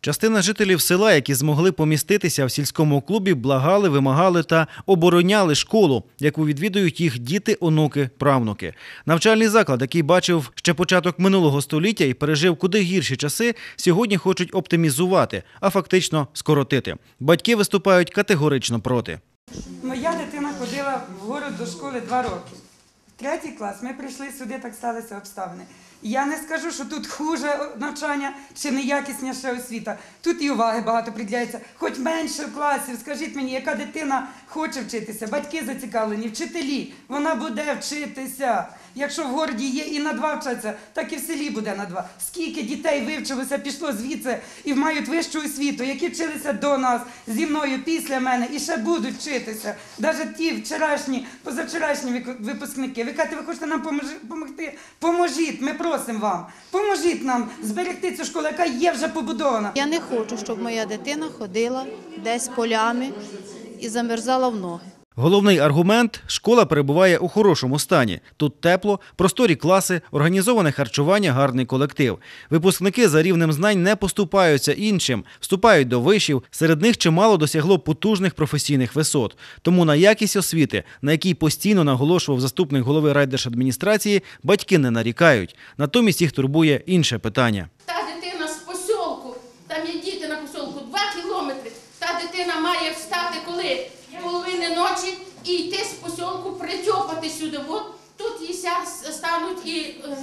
Частина жителів села, які змогли поміститися в сільському клубі, благали, вимагали та обороняли школу, яку відвідують їх діти, онуки, правнуки. Навчальний заклад, який бачив ще початок минулого століття і пережив куди гірші часи, сьогодні хочуть оптимізувати, а фактично скоротити. Батьки виступають категорично проти. Моя дитина ходила в город до школи два роки. Третій клас. Ми прийшли сюди, так сталися обставини. Я не скажу, що тут хуже навчання чи неякісніша освіта. Тут і уваги багато приділяється. Хоч менше класів. Скажіть мені, яка дитина хоче вчитися? Батьки зацікавлені, вчителі. Вона буде вчитися. Якщо в городі є і на два вчаться, так і в селі буде на два. Скільки дітей вивчилося, пішло звідси і мають вищу освіту, які вчилися до нас, зі мною, після мене, і ще будуть вчитися. Навіть ті вчорашні, позавчорашні випускники. Ви кажете, ви хочете нам допомогти? Поможіть, ми просимо вам. Поможіть нам зберегти цю школу, яка є вже побудована. Я не хочу, щоб моя дитина ходила десь полями і замерзала в ноги. Головний аргумент школа перебуває у хорошому стані. Тут тепло, просторі класи, організоване харчування, гарний колектив. Випускники за рівнем знань не поступаються іншим, вступають до вишів. Серед них чимало досягло потужних професійних висот. Тому на якість освіти, на якій постійно наголошував заступник голови райдержадміністрації, батьки не нарікають. Натомість їх турбує інше питання. Та дитина з посілку, там є діти на посілку, два кілометри. Та дитина має встати коли? Половини ночі і йти з посілку, притьопати сюди. От тут і ся стануть і, е,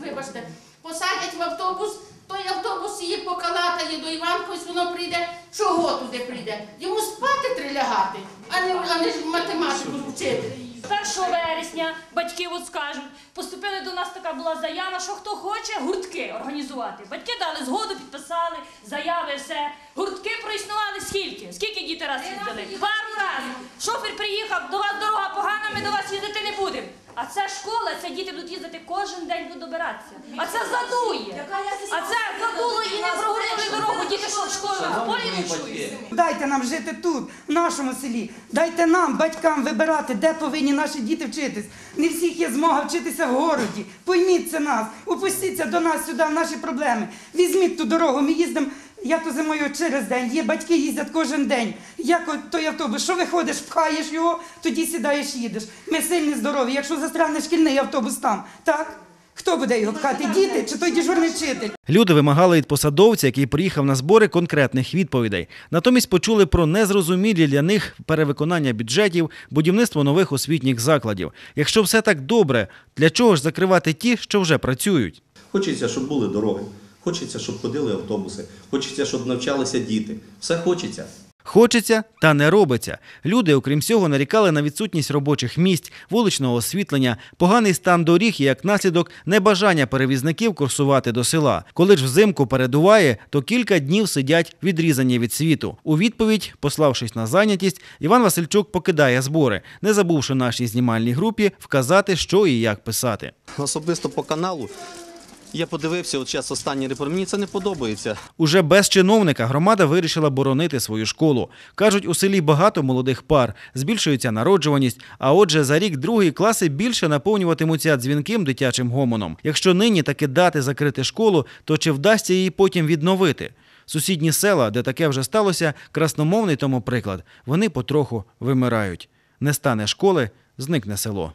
вибачте, посадять в автобус, той автобус її покалатає до Іванка, ось воно прийде. Чого туди прийде? Йому спати треба лягати, а не, а не ж математику вчити. 1 вересня батьки от скажуть, поступили до нас така була заява, що хто хоче гуртки організувати. Батьки дали згоду, підписали, заяви, все. Гуртки проіснували діти раз їздили? Пару разів. Шофер приїхав, до вас дорога погана, ми до вас їздити не будемо. А це школа, це діти будуть їздити кожен день будуть добиратися. А це задує. А це задуло і не прогорнули дорогу, діти що в школу в полі не чують. Дайте нам жити тут, в нашому селі. Дайте нам, батькам, вибирати, де повинні наші діти вчитись. Не всіх є змога вчитися в городі. Пойміть це нас, упустіться до нас сюди, в наші проблеми. Візьміть ту дорогу. Ми їздимо. Я то зимою через день. Є батьки їздять кожен день. Як от той автобус, що виходиш, пхаєш його, тоді сідаєш, їдеш. Ми сильні, здорові. Якщо застрягне шкільний автобус там, так? Хто буде його пхати? Діти чи той дежурний вчитель? Люди вимагали від посадовця, який приїхав на збори, конкретних відповідей. Натомість почули про незрозумілі для них перевиконання бюджетів, будівництво нових освітніх закладів. Якщо все так добре, для чого ж закривати ті, що вже працюють? Хочеться, щоб були дороги, хочеться, щоб ходили автобуси, хочеться, щоб навчалися діти. Все хочеться. Хочеться, та не робиться. Люди, окрім всього, нарікали на відсутність робочих місць, вуличного освітлення, поганий стан доріг і як наслідок небажання перевізників курсувати до села. Коли ж взимку передуває, то кілька днів сидять відрізані від світу. У відповідь, пославшись на зайнятість, Іван Васильчук покидає збори, не забувши нашій знімальній групі вказати, що і як писати. Особисто по каналу я подивився, от зараз останній репорт. Мені це не подобається. Уже без чиновника громада вирішила боронити свою школу. Кажуть, у селі багато молодих пар, збільшується народжуваність, а отже, за рік другі класи більше наповнюватимуться дзвінким дитячим гомоном. Якщо нині таки дати закрити школу, то чи вдасться її потім відновити? Сусідні села, де таке вже сталося, красномовний тому приклад. Вони потроху вимирають. Не стане школи, зникне село.